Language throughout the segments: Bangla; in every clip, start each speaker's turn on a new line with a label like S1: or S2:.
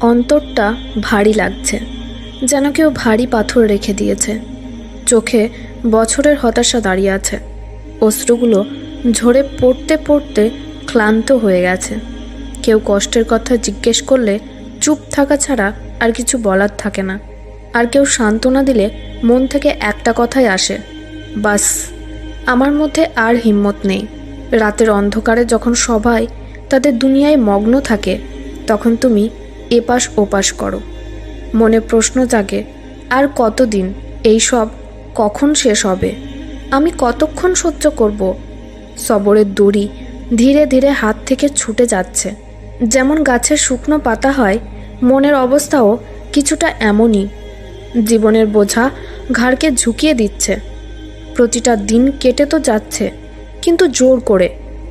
S1: অন্তরটা ভারী লাগছে, যেন কেউ ভারী পাথর রেখে দিয়েছে। চোখে বছরের হতাশা দাঁড়িয়ে আছে। অশ্রুগুলো ঝরে পড়তে পড়তে ক্লান্ত হয়ে গেছে। কেউ কষ্টের কথা জিজ্ঞেস করলে চুপ থাকা ছাড়া আর কিছু বলার থাকে না। আর কেউ সান্ত্বনা দিলে মন থেকে একটা কথাই আসে, বাস, আমার মধ্যে আর হিম্মত নেই। রাতের অন্ধকারে যখন সবাই তাদের দুনিয়ায় মগ্ন থাকে, তখন তুমি এপাশ ওপাশ করো। মনে প্রশ্ন জাগে, আর কতদিন? এই সব কখন শেষ হবে? আমি কতক্ষণ সহ্য করব? সবরের দড়ি ধীরে ধীরে হাত থেকে ছুটে যাচ্ছে। যেমন গাছের শুকনো পাতা হয়, মনের অবস্থাও কিছুটা এমনই। জীবনের বোঝা ঘাড়কে ঝুঁকিয়ে দিচ্ছে। প্রতিটা দিন কেটে তো যাচ্ছে, কিন্তু জোর করে,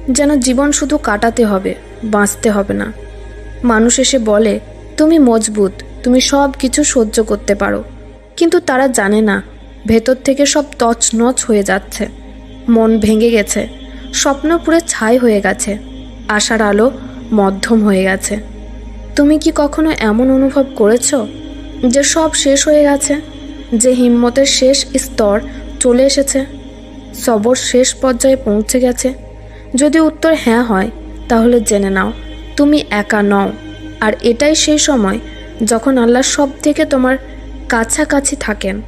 S1: যেন জীবন শুধু কাটাতে হবে, বাঁচতে হবে না। মানুষ এসে বলে, তুমি মজবুত, তুমি সব কিছু সহ্য করতে পারো। কিন্তু তারা জানে না, ভেতর থেকে সব তছনছ হয়ে যাচ্ছে। মন ভেঙে গেছে, স্বপ্ন পুরে ছাই হয়ে গেছে, আশার আলো মধ্যম হয়ে গেছে। তুমি কি কখনো এমন অনুভব করেছ, যে সব শেষ হয়ে গেছে, যে হিম্মতের শেষ স্তর চলে এসেছে, সবর শেষ পর্যায়ে পৌঁছে গেছে? যদি উত্তর হ্যাঁ হয়, তাহলে জেনে নাও। তুমি একা নও। আর এটাই সেই সময় যখন আল্লাহ সব থেকে তোমার কাছাকাছি থাকেন।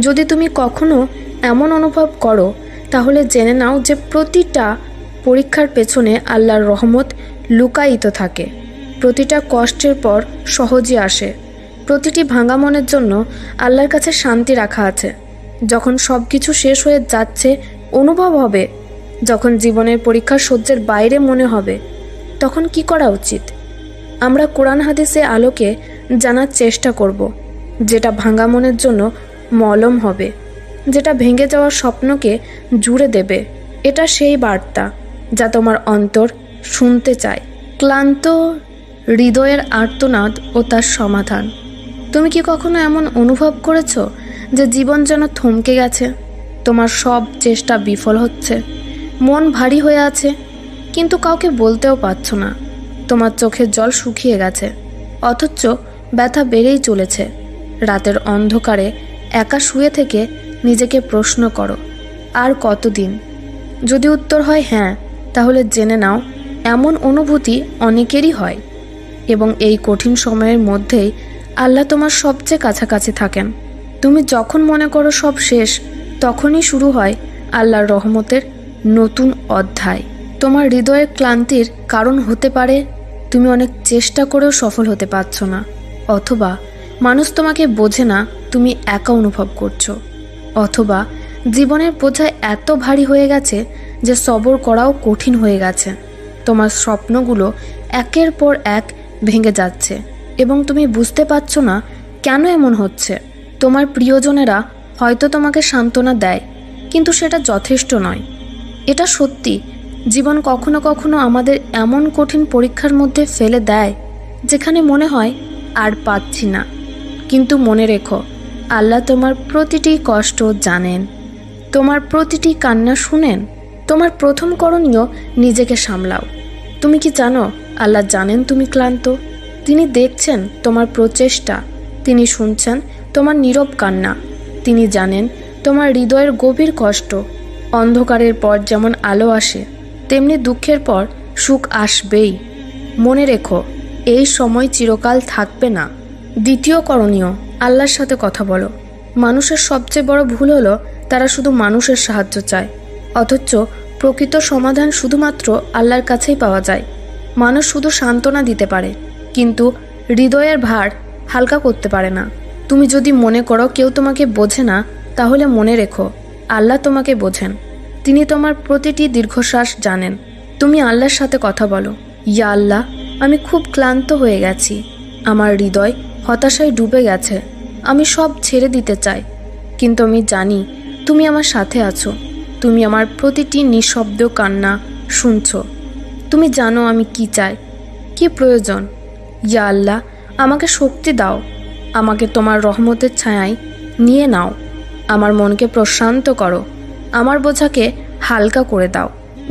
S1: যদি তুমি কখনো এমন অনুভব করো, তাহলে জেনে নাও যে প্রতিটা পরীক্ষার পেছনে আল্লাহর রহমত লুকায়িত থাকে। প্রতিটা কষ্টের পর সহজে আসে। প্রতিটি ভাঙা মনের জন্য আল্লাহর কাছে শান্তি রাখা আছে। যখন সব কিছু শেষ হয়ে যাচ্ছে, অনুভব হবে। যখন জীবনের পরীক্ষার সহ্যের বাইরে মনে হবে তখন কি করা উচিত? আমরা কোরআন হাদিসে আলোকে জানার চেষ্টা করব, যেটা ভাঙা মনের জন্য মলম হবে, যেটা ভেঙে যাওয়ার স্বপ্নকে জুড়ে দেবে। এটা সেই বার্তা যা তোমার অন্তর শুনতে চায়। ক্লান্ত হৃদয়ের আর্তনাদ ও তার সমাধান। তুমি কি কখনো এমন অনুভব করেছ যে জীবন যেন থমকে গেছে? তোমার সব চেষ্টা বিফল হচ্ছে। মন ভারী হয়ে আছে। কিন্তু কাউকে বলতেও পারছ না। তোমার চোখের জল শুকিয়ে গেছে। অথচ ব্যথা বেড়েই চলেছে। রাতের অন্ধকারে একা শুয়ে থেকে নিজেকে প্রশ্ন করো, আর কতদিন? যদি উত্তর হয় হ্যাঁ তাহলে জেনে নাও, এমন অনুভূতি অনেকেরই হয়। এবং এই কঠিন সময়ের মধ্যেই আল্লাহ তোমার সবচেয়ে কাছাকাছি থাকেন। তুমি যখন মনে করো সব শেষ, তখনই শুরু হয় আল্লাহর রহমতের নতুন অধ্যায়। তোমার হৃদয়ের ক্লান্তির কারণ হতে পারে, তুমি অনেক চেষ্টা করেও সফল হতে পারছ না। অথবা মানুষ তোমাকে বোঝে না, তুমি একা অনুভব করছ। অথবা জীবনের বোঝা এত ভারী হয়ে গেছে যে সবর করাও কঠিন হয়ে গেছে। তোমার স্বপ্নগুলো একের পর এক ভেঙে যাচ্ছে এবং তুমি বুঝতে পারছ না কেন এমন হচ্ছে। তোমার প্রিয়জনেরা হয়তো তোমাকে সান্ত্বনা দেয়, কিন্তু সেটা যথেষ্ট নয়। এটা সত্যি জীবন কখনো কখনো আমাদের এমন কঠিন পরীক্ষার মধ্যে ফেলে দেয়, যেখানে মনে হয় আর পাচ্ছি না। কিন্তু মনে রেখো, আল্লাহ তোমার প্রতিটি কষ্ট জানেন। তোমার প্রতিটি কান্না শুনেন। তোমার প্রথম করণীয় নিজেকে সামলাও। তুমি কি জানো, আল্লাহ জানেন তুমি ক্লান্ত? তিনি দেখছেন তোমার প্রচেষ্টা। তিনি শুনছেন তোমার নীরব কান্না। তিনি জানেন তোমার হৃদয়ের গভীর কষ্ট। অন্ধকারের পর যেমন আলো আসে তেমনি দুঃখের পর সুখ আসবেই। মনে রেখো, এই সময় চিরকাল থাকবে না। দ্বিতীয় করণীয়, আল্লাহর সাথে কথা বলো। মানুষের সবচেয়ে বড় ভুল হলো, তারা শুধু মানুষের সাহায্য চায়। অথচ প্রকৃত সমাধান শুধুমাত্র আল্লাহর কাছেই পাওয়া যায়। মানুষ শুধু সান্ত্বনা দিতে পারে, কিন্তু হৃদয়ের ভার হালকা করতে পারে না। তুমি যদি মনে করো কেউ তোমাকে বোঝে না, তাহলে মনে রেখো, আল্লাহ তোমাকে বোঝেন। তিনি তোমার প্রতিটি দীর্ঘশ্বাস জানেন। তুমি আল্লাহর সাথে কথা বলো। ইয়া আল্লাহ, আমি খুব ক্লান্ত হয়ে গেছি। আমার হৃদয় হতাশায় ডুবে গেছে। আমি সব ছেড়ে দিতে চাই। কিন্তু আমি জানি তুমি আমার সাথে আছো। তুমি আমার প্রতিটি নিঃশব্দ কান্না শুনছ। তুমি জানো আমি কি চাই। কি প্রয়োজন? ইয়া আল্লাহ, আমাকে শক্তি দাও। আমাকে তোমার রহমতের ছায়ায় নিয়ে নাও। আমার মনকে প্রশান্ত করো। আমার বোঝাকে হালকা করে দাও।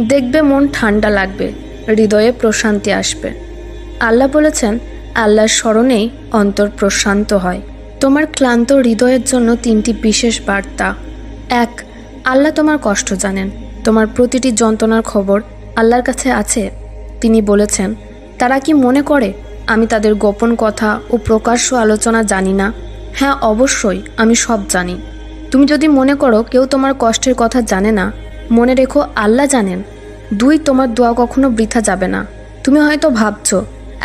S1: দেখবে মন ঠান্ডা লাগবে, হৃদয়ে প্রশান্তি আসবে। আল্লাহ বলেছেন, আল্লাহর স্মরণেই অন্তর প্রশান্ত হয়। তোমার ক্লান্ত হৃদয়ের জন্য তিনটি বিশেষ বার্তা। এক, আল্লাহ তোমার কষ্ট জানেন। তোমার প্রতিটি যন্ত্রণার খবর আল্লাহর কাছে আছে। তিনি বলেছেন, তারা কি মনে করে, আমি তাদের গোপন কথা ও প্রকাশ্য আলোচনা জানি না? হ্যাঁ অবশ্যই, আমি সব জানি। তুমি যদি মনে করো কেউ তোমার কষ্টের কথা জানে না, মনে রেখো আল্লাহ জানেন, দুই তোমার দোয়া কখনো বৃথা যাবে না। তুমি হয়তো ভাবছ,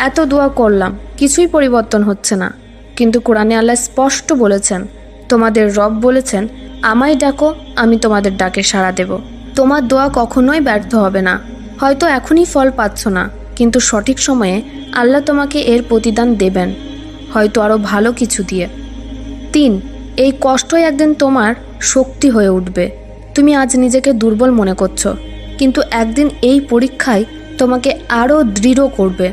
S1: এত দোয়া করলাম, কিছুই পরিবর্তন হচ্ছে না। কিন্তু কোরআনে আল্লাহ স্পষ্ট বলেছেন, তোমাদের রব বলেছেন, আমায় ডাকো, আমি তোমাদের ডাকে সাড়া দেব। তোমার দোয়া কখনোই ব্যর্থ হবে না। হয়তো এখনই ফল পাচ্ছ না, কিন্তু সঠিক সময়ে আল্লাহ তোমাকে এর প্রতিদান দেবেন, হয়তো আরও ভালো কিছু দিয়ে। তিন এই কষ্টই একদিন তোমার শক্তি হয়ে উঠবে। তুমি আজ নিজেকে দুর্বল মনে করছ, কিন্তু একদিন এই পরীক্ষায় তোমাকে আরও দৃঢ় করবে।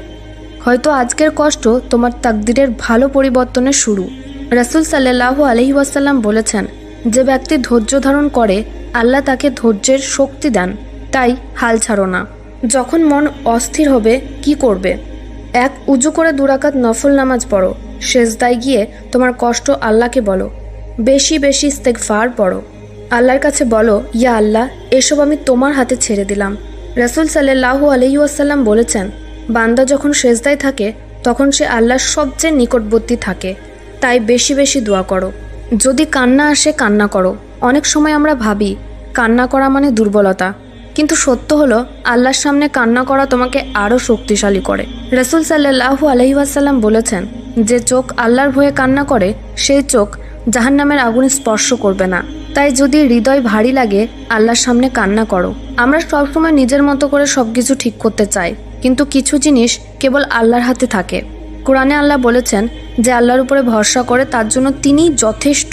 S1: হয়তো আজকের কষ্ট তোমার তাকদিরের ভালো পরিবর্তনের শুরু। রাসুল সাল্লাহু আলহি ওয়াসাল্লাম বলেছেন, যে ব্যক্তি ধৈর্য ধারণ করে, আল্লাহ তাকে ধৈর্যের শক্তি দেন, তাই হাল ছাড়ো না। যখন মন অস্থির হবে, কি করবে? এক উজু করে দুরাকাত নফল নামাজ পড়ো, শেষদায় গিয়ে তোমার কষ্ট আল্লাহকে বলো। বেশি বেশি ইস্তেকফার পড়ো। আল্লাহর কাছে বলো, ইয়া আল্লাহ, এসব আমি তোমার হাতে ছেড়ে দিলাম। রাসুল সাল্লাহু আলহিউসাল্লাম বলেছেন, বান্দা যখন শেষদায় থাকে, তখন সে আল্লাহর সবচেয়ে নিকটবর্তী থাকে। তাই বেশি বেশি দোয়া করো। যদি কান্না আসে, কান্না করো। অনেক সময় আমরা ভাবি, কান্না করা মানে দুর্বলতা। কিন্তু সত্য হলো, আল্লাহর সামনে কান্না করা তোমাকে আরও শক্তিশালী করে। রসুল সাল্লাহু আলহিউসাল্লাম বলেছেন, যে চোখ আল্লাহর ভয়ে কান্না করে, সেই চোখ জাহান্নামের আগুনে স্পর্শ করবে না। তাই যদি হৃদয় ভারী লাগে, আল্লাহর সামনে কান্না করো। আমরা সবসময় নিজের মতো করে সব কিছু ঠিক করতে চাই, কিন্তু কিছু জিনিস কেবল আল্লাহর হাতে থাকে। কোরআনে আল্লাহ বলেছেন যে, আল্লাহর উপরে ভরসা করে তার জন্য তিনিই যথেষ্ট।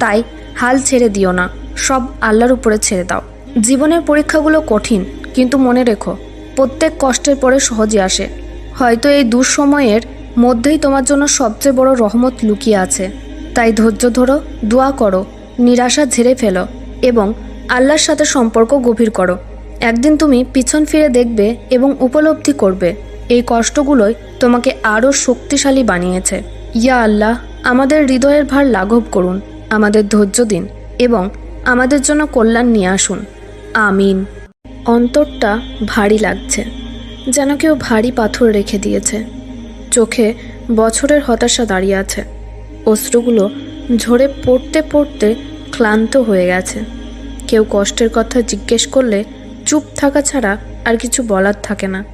S1: তাই হাল ছেড়ে দিও না, সব আল্লাহর উপরে ছেড়ে দাও। জীবনের পরীক্ষাগুলো কঠিন, কিন্তু মনে রেখো, প্রত্যেক কষ্টের পরে সহজে আসে। হয়তো এই দুঃসময়ের মধ্যেই তোমার জন্য সবচেয়ে বড় রহমত লুকিয়ে আছে। তাই ধৈর্য ধরো, দোয়া করো, নিরাশা ঝেড়ে ফেলো এবং আল্লাহর সাথে সম্পর্ক গভীর করো। একদিন তুমি পিছন ফিরে দেখবে এবং উপলব্ধি করবে। এই কষ্টগুলোই তোমাকে আরও শক্তিশালী বানিয়েছে। ইয়া আল্লাহ, আমাদের হৃদয়ের ভার লাঘব করুন, আমাদের ধৈর্য দিন এবং আমাদের জন্য কল্যাণ নিয়ে আসুন। আমিন। অন্তরটা ভারী লাগছে, যেন কেউ ভারী পাথর রেখে দিয়েছে। চোখে বছরের হতাশা দাঁড়িয়ে আছে। অশ্রুগুলো ঝরে পড়তে পড়তে ক্লান্ত হয়ে গেছে। কেউ কষ্টের কথা জিজ্ঞেস করলে চুপ থাকা ছাড়া আর কিছু বলার থাকে না।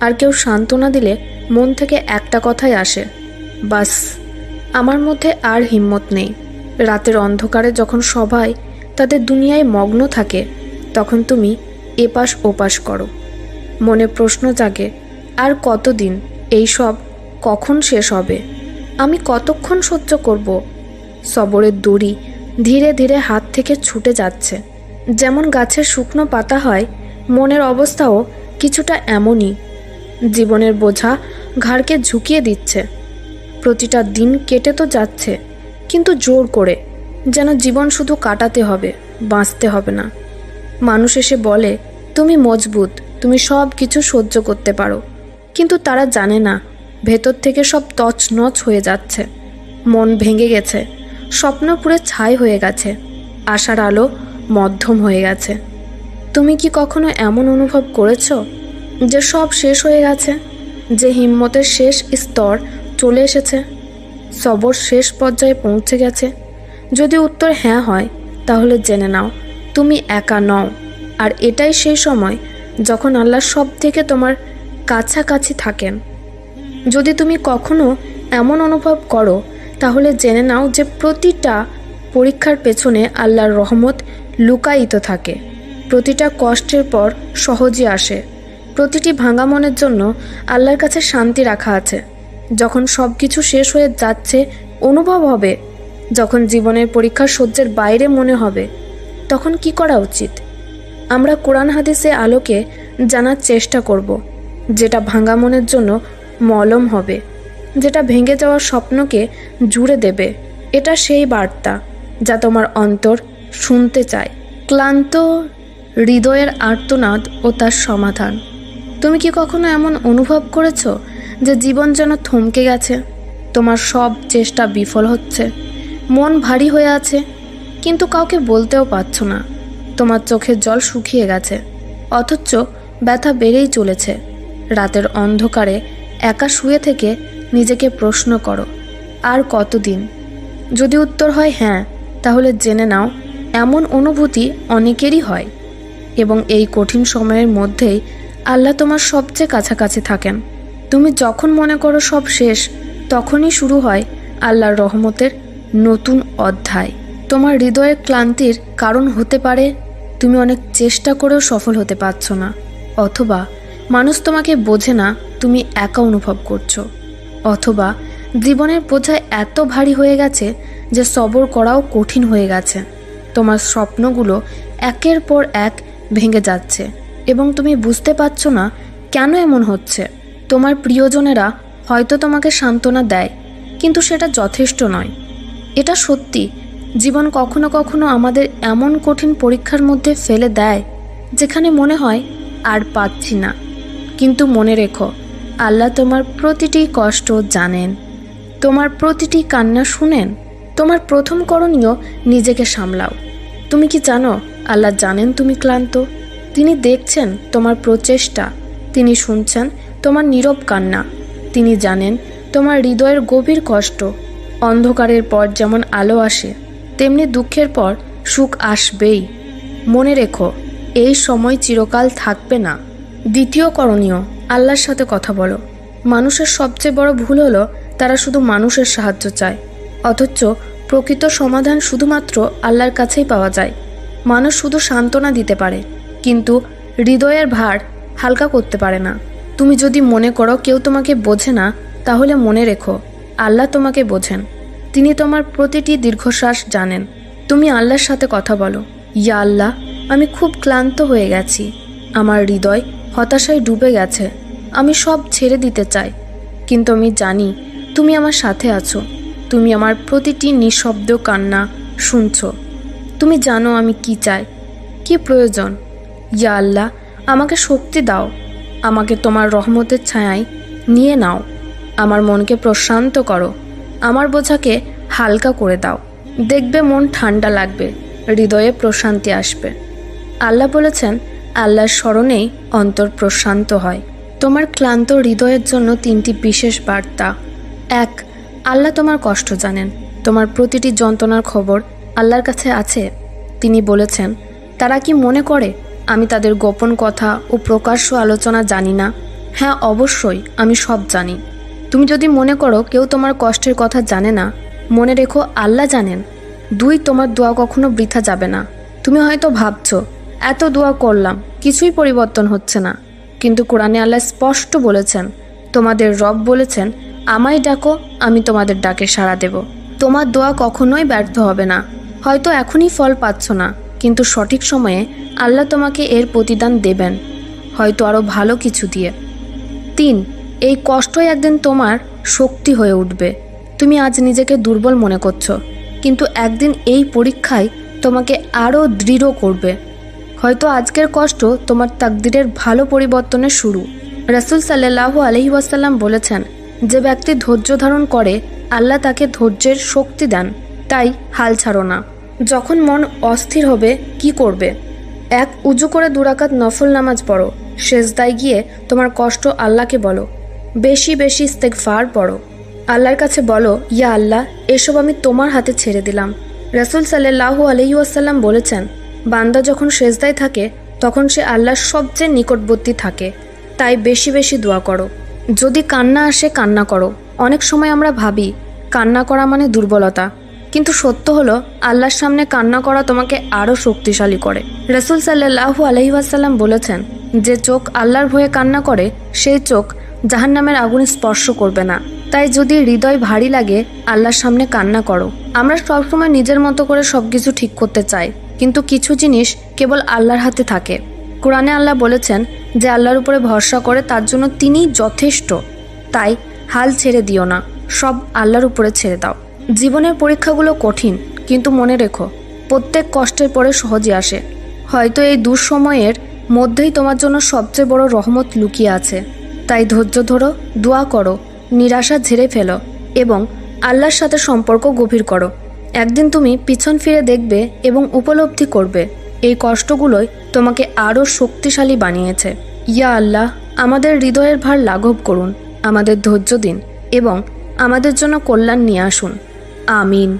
S1: আর কেউ সান্ত্বনা দিলে মন থেকে একটা কথাই আসে, বাস, আমার মধ্যে আর হিম্মত নেই। রাতের অন্ধকারে যখন সবাই তাদের দুনিয়ায় মগ্ন থাকে, তখন তুমি এপাশ ওপাশ করো। মনে প্রশ্ন জাগে, আর কতদিন? এই সব কখন শেষ হবে? আমি কতক্ষণ সহ্য করব? সবরের দড়ি ধীরে ধীরে হাত থেকে ছুটে যাচ্ছে। যেমন গাছের শুকনো পাতা হয়, মনের অবস্থাও কিছুটা এমনই। জীবনের বোঝা ঘাড়কে ঝুঁকিয়ে দিচ্ছে। প্রতিটা দিন কেটে তো যাচ্ছে, কিন্তু জোর করে। যেন জীবন শুধু কাটাতে হবে, বাঁচতে হবে না। মানুষ এসে বলে, তুমি মজবুত, তুমি সব কিছু সহ্য করতে পারো। কিন্তু তারা জানে না ভেতর থেকে সব তছনছ হয়ে যাচ্ছে। মন ভেঙে গেছে। স্বপ্ন পুরে ছাই হয়ে গেছে। আশার আলো মধ্যম হয়ে গেছে। তুমি কি কখনো এমন অনুভব করেছ যে সব শেষ হয়ে গেছে? যে হিম্মতের শেষ স্তর চলে এসেছে? সবর শেষ পর্যায়ে পৌঁছে গেছে? যদি উত্তর হ্যাঁ হয়, তাহলে জেনে নাও, তুমি একা নও। আর এটাই সেই সময় যখন আল্লাহ সব থেকে তোমার কাছাকাছি থাকেন। যদি তুমি কখনো এমন অনুভব করো, তাহলে জেনে নাও যে প্রতিটা পরীক্ষার পেছনে আল্লাহর রহমত লুকায়িত থাকে। প্রতিটা কষ্টের পর সহজে আসে। প্রতিটি ভাঙা মনের জন্য আল্লাহর কাছে শান্তি রাখা আছে। যখন সব কিছু শেষ হয়ে যাচ্ছে, অনুভব হবে। যখন জীবনের পরীক্ষার সহ্যের বাইরে মনে হবে, তখন কি করা উচিত? আমরা কোরআন হাদিসে আলোকে জানার চেষ্টা করব, যেটা ভাঙা মনের জন্য মলম হবে, যেটা ভেঙে যাওয়ার স্বপ্নকে জুড়ে দেবে। এটা সেই বার্তা যা তোমার অন্তর শুনতে চায়। ক্লান্ত হৃদয়ের আর্তনাদ ও তার সমাধান। তুমি কি কখনো এমন অনুভব করেছ যে জীবন যেন থমকে গেছে? তোমার সব চেষ্টা বিফল হচ্ছে। মন ভারী হয়ে আছে, কিন্তু কাউকে বলতেও পারছ না। তোমার চোখের জল শুকিয়ে গেছে, অথচ ব্যথা বেড়েই চলেছে। রাতের অন্ধকারে একা শুয়ে থেকে নিজেকে প্রশ্ন করো, আর কতদিন? যদি উত্তর হয় হ্যাঁ তাহলে জেনে নাও, এমন অনুভূতি অনেকেরই হয় এবং এই কঠিন সময়ের মধ্যেই আল্লাহ তোমার সবচেয়ে কাছাকাছি থাকেন। তুমি যখন মনে করো সব শেষ, তখনই শুরু হয় আল্লাহর রহমতের নতুন অধ্যায়। তোমার হৃদয়ের ক্লান্তির কারণ হতে পারে, তুমি অনেক চেষ্টা করেও সফল হতে পারছ না, অথবা মানুষ তোমাকে বোঝে না তুমি একা অনুভব করছ। অথবা জীবনের বোঝা এত ভারী হয়ে গেছে যে সবর করাও কঠিন হয়ে গেছে। তোমার স্বপ্নগুলো একের পর এক ভেঙে যাচ্ছে এবং তুমি বুঝতে পারছ না কেন এমন হচ্ছে। তোমার প্রিয়জনেরা হয়তো তোমাকে সান্ত্বনা দেয়, কিন্তু সেটা যথেষ্ট নয়। এটা সত্যি, জীবন কখনো কখনো আমাদের এমন কঠিন পরীক্ষার মধ্যে ফেলে দেয় যেখানে মনে হয়, আর পাচ্ছি না। কিন্তু মনে রেখো, আল্লাহ তোমার প্রতিটি কষ্ট জানেন। তোমার প্রতিটি কান্না শুনেন। তোমার প্রথম করণীয় নিজেকে সামলাও। তুমি কি জানো, আল্লাহ জানেন তুমি ক্লান্ত? তিনি দেখছেন তোমার প্রচেষ্টা। তিনি শুনছেন তোমার নীরব কান্না। তিনি জানেন তোমার হৃদয়ের গভীর কষ্ট। অন্ধকারের পর যেমন আলো আসে, তেমনি দুঃখের পর সুখ আসবেই। মনে রেখো, এই সময় চিরকাল থাকবে না। দ্বিতীয় করণীয়, আল্লাহর সাথে কথা বলো। মানুষের সবচেয়ে বড় ভুল হলো তারা শুধু মানুষের সাহায্য চায়, অথচ প্রকৃত সমাধান শুধুমাত্র আল্লাহর কাছেই পাওয়া যায়। মানুষ শুধু সান্ত্বনা দিতে পারে, কিন্তু হৃদয়ের ভার হালকা করতে পারে না। তুমি যদি মনে করো কেউ তোমাকে বোঝে না, তাহলে মনে রেখো, আল্লাহ তোমাকে বোঝেন। তিনি তোমার প্রতিটি দীর্ঘশ্বাস জানেন। তুমি আল্লাহর সাথে কথা বলো, ইয়া আল্লাহ, আমি খুব ক্লান্ত হয়ে গেছি। আমার হৃদয় হতাশায় ডুবে গেছে। আমি সব ছেড়ে দিতে চাই। কিন্তু আমি জানি তুমি আমার সাথে আছো। তুমি আমার প্রতিটি নিঃশব্দ কান্না শুনছো। তুমি জানো আমি কি চাই। কি প্রয়োজন? ইয়া আল্লাহ, আমাকে শক্তি দাও। আমাকে তোমার রহমতের ছায়ায় নিয়ে নাও। আমার মনকে প্রশান্ত করো। আমার বোঝাকে হালকা করে দাও। দেখবে মন ঠান্ডা লাগবে। হৃদয়ে প্রশান্তি আসবে। আল্লাহ বলেছেন আল্লাহর স্মরণেই অন্তর প্রশান্ত হয়। তোমার ক্লান্ত হৃদয়ের জন্য তিনটি বিশেষ বার্তা। এক, আল্লাহ তোমার কষ্ট জানেন। তোমার প্রতিটি যন্ত্রণার খবর আল্লাহর কাছে আছে। তিনি বলেছেন, তারা কি মনে করে, আমি তাদের গোপন কথা ও প্রকাশ্য আলোচনা জানি না? হ্যাঁ অবশ্যই, আমি সব জানি। তুমি যদি মনে করো কেউ তোমার কষ্টের কথা জানে না, মনে রেখো আল্লাহ জানেন। দুই, তোমার দোয়া কখনো বৃথা যাবে না। তুমি হয়তো ভাবছ এত দোয়া করলাম, কিছুই পরিবর্তন হচ্ছে না। কিন্তু কোরআনে আল্লাহ স্পষ্ট বলেছেন, তোমাদের রব বলেছেন, আমায় ডাকো, আমি তোমাদের ডাকে সাড়া দেব। তোমার দোয়া কখনোই ব্যর্থ হবে না। হয়তো এখনই ফল পাচ্ছ না, কিন্তু সঠিক সময়ে আল্লাহ তোমাকে এর প্রতিদান দেবেন, হয়তো আরও ভালো কিছু দিয়ে। তিন, এই কষ্টই একদিন তোমার শক্তি হয়ে উঠবে। তুমি আজ নিজেকে দুর্বল মনে করছ, কিন্তু একদিন এই পরীক্ষায় তোমাকে আরও দৃঢ় করবে। হয়তো আজকের কষ্ট তোমার তাকদিরের ভালো পরিবর্তনের শুরু। রাসুল সাল্লাহু আলহি ওয়াসাল্লাম বলেছেন, যে ব্যক্তি ধৈর্য ধারণ করে, আল্লাহ তাকে ধৈর্যের শক্তি দেন, তাই হাল ছাড়ো না। যখন মন অস্থির হবে, কি করবে? এক, উজু করে দুরাকাত নফল নামাজ পড়ো শেষদায় গিয়ে তোমার কষ্ট আল্লাহকে বলো। বেশি বেশি ইস্তেকফার পড়ো। আল্লাহর কাছে বলো, ইয়া আল্লাহ, এসব আমি তোমার হাতে ছেড়ে দিলাম। রাসুল সাল্লাহু আলহিউসাল্লাম বলেছেন বান্দা যখন শেষদায় থাকে, তখন সে আল্লাহর সবচেয়ে নিকটবর্তী থাকে। তাই বেশি বেশি দোয়া করো। যদি কান্না আসে, কান্না করো। অনেক সময় আমরা ভাবি, কান্না করা মানে দুর্বলতা। কিন্তু সত্য হলো, আল্লাহর সামনে কান্না করা তোমাকে আরও শক্তিশালী করে। রসুল সাল্লাহু আলহিহাসাল্লাম বলেছেন যে, চোখ আল্লাহর ভয়ে কান্না করে, সেই চোখ জাহান্নামের আগুন স্পর্শ করবে না। তাই যদি হৃদয় ভারী লাগে, আল্লাহর সামনে কান্না করো। আমরা সবসময় নিজের মতো করে সব কিছু ঠিক করতে চাই। কিন্তু কিছু জিনিস কেবল আল্লাহর হাতে থাকে। কোরআনে আল্লাহ বলেছেন যে আল্লাহর উপরে ভরসা করে তার জন্য তিনি যথেষ্ট। তাই হাল ছেড়ে দিও না, সব আল্লাহর উপরে ছেড়ে দাও। জীবনের পরীক্ষাগুলো কঠিন, কিন্তু মনে রেখো, প্রত্যেক কষ্টের পরে সহজে আসে। হয়তো এই দুঃসময়ের মধ্যেই তোমার জন্য সবচেয়ে বড় রহমত লুকিয়ে আছে। তাই ধৈর্য ধরো, দোয়া করো, নিরাশা ঝেড়ে ফেলো এবং আল্লাহর সাথে সম্পর্ক গভীর করো। একদিন তুমি পিছন ফিরে দেখবে এবং উপলব্ধি করবে। এই কষ্টগুলোই তোমাকে আরও শক্তিশালী বানিয়েছে। ইয়া আল্লাহ, আমাদের হৃদয়ের ভার লাঘব করুন, আমাদের ধৈর্য দিন এবং আমাদের জন্য কল্যাণ নিয়ে আসুন। আমিন।